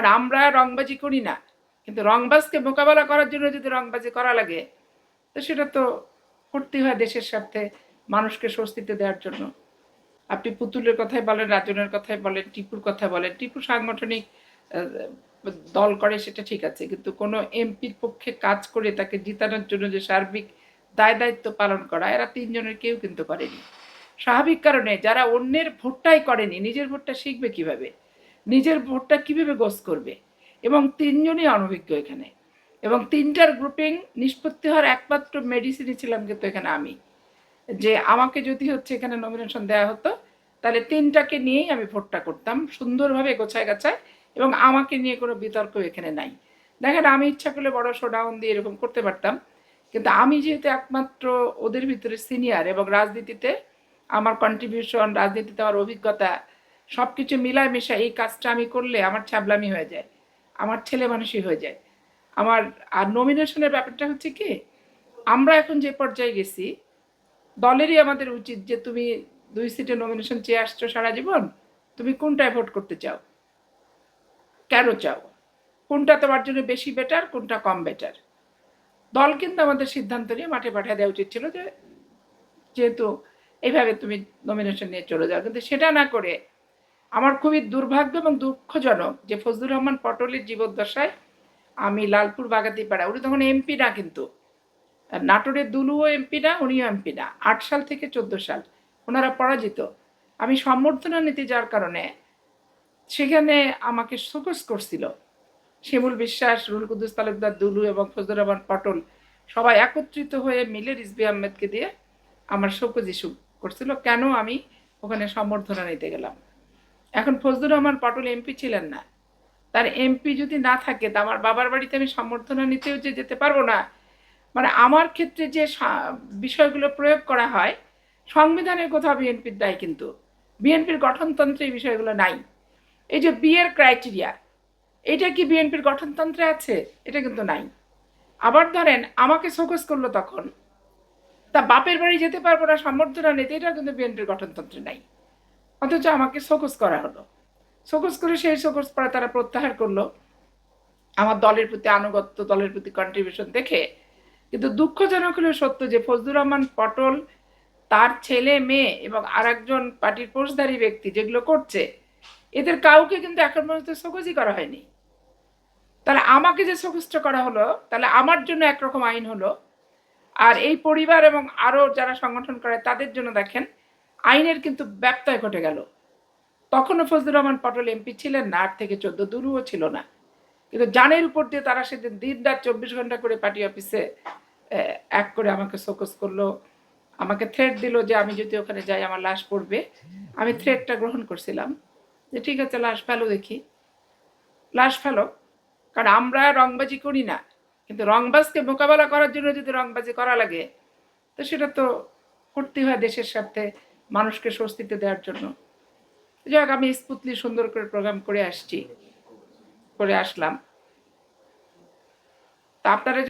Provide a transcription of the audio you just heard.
কারণ আমরা রংবাজি করি না। কিন্তু রংবাজকে মোকাবেলা করার জন্য যদি রংবাজি করা লাগে, তো সেটা তো করতে হয় দেশের স্বার্থে মানুষকে স্বস্তিতে দেওয়ার জন্য। আপনি পুতুলের কথাই বলেন, রাজনের কথাই বলেন, টিপুর কথা বলেন, টিপু সাংগঠনিক দল করে সেটা ঠিক আছে, কিন্তু কোনো এমপির পক্ষে কাজ করে তাকে জিতানোর জন্য যে সার্বিক দায় দায়িত্ব পালন করা, এরা তিনজনের কেউ কিন্তু করেনি। স্বাভাবিক কারণে যারা অন্যের ভোটটাই করেনি, নিজের ভোটটা শিখবে কীভাবে? নিজের ভোটটা কীভাবে গোস করবে? এবং তিনজনই অনভিজ্ঞ এখানে। এবং তিনটার গ্রুপিং নিষ্পত্তি হওয়ার একমাত্র মেডিসিনই ছিলাম কিন্তু এখানে আমি। যে আমাকে যদি হচ্ছে এখানে নমিনেশন দেওয়া হতো, তাহলে তিনটাকে নিয়েই আমি ভোটটা করতাম, সুন্দরভাবে গোছায় গাছায়, এবং আমাকে নিয়ে কোনো বিতর্ক এখানে নাই। দেখেন, আমি ইচ্ছা করলে বড় শোডাউন দিয়ে এরকম করতে পারতাম, কিন্তু আমি যেহেতু একমাত্র ওদের ভিতরে সিনিয়র এবং রাজনীতিতে আমার কন্ট্রিবিউশন রাজনীতিতে আমার অভিজ্ঞতা সব কিছু মিলায় মিশা এই কাজটা আমি করলে আমার ছাবলামি হয়ে যায়, আমার ছেলে মানুষই হয়ে যায়। আমার, আর নমিনেশনের ব্যাপারটা হচ্ছে কি, আমরা এখন যে পর্যায়ে গেছি, দলেরই আমাদের উচিত যে তুমি দুই সিটে নমিনেশন চেয়ে আসছো সারা জীবন, তুমি কোনটায় ভোট করতে চাও? কেন চাও? কোনটা তোমার জন্য বেশি বেটার কোনটা কম বেটার দল কিন্তু আমাদের সিদ্ধান্ত নিয়ে মাঠে পাঠিয়ে দেওয়া উচিত ছিল যে, যেহেতু এইভাবে তুমি নমিনেশন নিয়ে চলে যাও। কিন্তু সেটা না করে আমার খুবই দুর্ভাগ্য এবং দুঃখজনক যে ফজলুর রহমান পটলের জীবদ্দশায় আমি লালপুর বাগাতিপাড়া, উনি তখন এমপি না কিন্তু নাটোরের দুলুও এমপি না, উনিও এমপি না, আট সাল থেকে চোদ্দ সাল ওনারা পরাজিত। আমি সম্বর্ধনা নিতে যাওয়ার কারণে সেখানে আমাকে শোকস করছিল। শিমুল বিশ্বাস রুল কুদ্দুস তালুকদার, দুলু এবং ফজলুর রহমান পটল সবাই একত্রিত হয়ে মিলে রিজবি আহমেদকে দিয়ে আমার শোকজ ইস্যু করছিল। কেন আমি ওখানে সম্বর্ধনা নিতে গেলাম? এখন ফজলুর রহমান পটল এমপি ছিলেন না। তার এমপি যদি না থাকে, তা আমার বাবার বাড়িতে আমি সম্বর্ধনা নিতেও যে যেতে পারব না। মানে আমার ক্ষেত্রে যে বিষয়গুলো প্রয়োগ করা হয়, সংবিধানের কোথাও বিএনপির দায় কিন্তু। বিএনপির গঠনতন্ত্রে এই বিষয়গুলো নাই। এই যে বিয়ের ক্রাইটেরিয়া এটা কি বিএনপির গঠনতন্ত্রে আছে? এটা কিন্তু নাই। আবার ধরেন, আমাকে সোকস করল তখন। তা বাপের বাড়ি যেতে পারব না সম্বর্ধনা নিতে এটা কিন্তু বিএনপির গঠনতন্ত্রে নাই। অথচ আমাকে শোকস করা হলো। শোকস করে সেই শোকস পরে তারা প্রত্যাহার করল। আমার দলের প্রতি আনুগত্য, দলের প্রতি কন্ট্রিবিউশন দেখে। কিন্তু দুঃখজনক হলেও সত্য যে ফজলুর রহমান পটল, তার ছেলে, মেয়ে এবং আর একজন পার্টির পোষধারী ব্যক্তি যেগুলো করছে, এদের কাউকে কিন্তু এখন পর্যন্ত সকজই করা হয়নি। তাহলে আমাকে যে সকস্ত করা হলো, তাহলে আমার জন্য একরকম আইন হলো। আর এই পরিবার এবং আরও যারা সংগঠন করে, তাদের জন্য দেখেন আইনের কিন্তু ব্যত্যয় ঘটে গেল। তখনও ফজলুর রহমান পটল এমপি ছিলেন না, আট থেকে চোদ্দ দূরও ছিল না। কিন্তু জানের উপর দিয়ে তারা সেদিন দিন রাত চব্বিশ ঘণ্টা করে পার্টি অফিসে এক করে আমাকে শোকস করল। আমাকে থ্রেট দিল যে আমি যদি ওখানে যাই, আমার লাশ পড়বে। আমি থ্রেটটা গ্রহণ করছিলাম। যে ঠিক আছে, লাশ ফেলো দেখি। লাশ ফেলো। কারণ আমরা রংবাজি করি না। কিন্তু রংবাজকে মোকাবেলা করার জন্য যদি রংবাজি করা লাগে, তো সেটা তো করতে হয় দেশের স্বার্থে। মানুষকে স্বস্তিতে দেওয়ার জন্য। যাক আমি স্পুতলি সুন্দর করে প্রোগ্রাম করে আসছি, করে আসলাম। তা আপনারা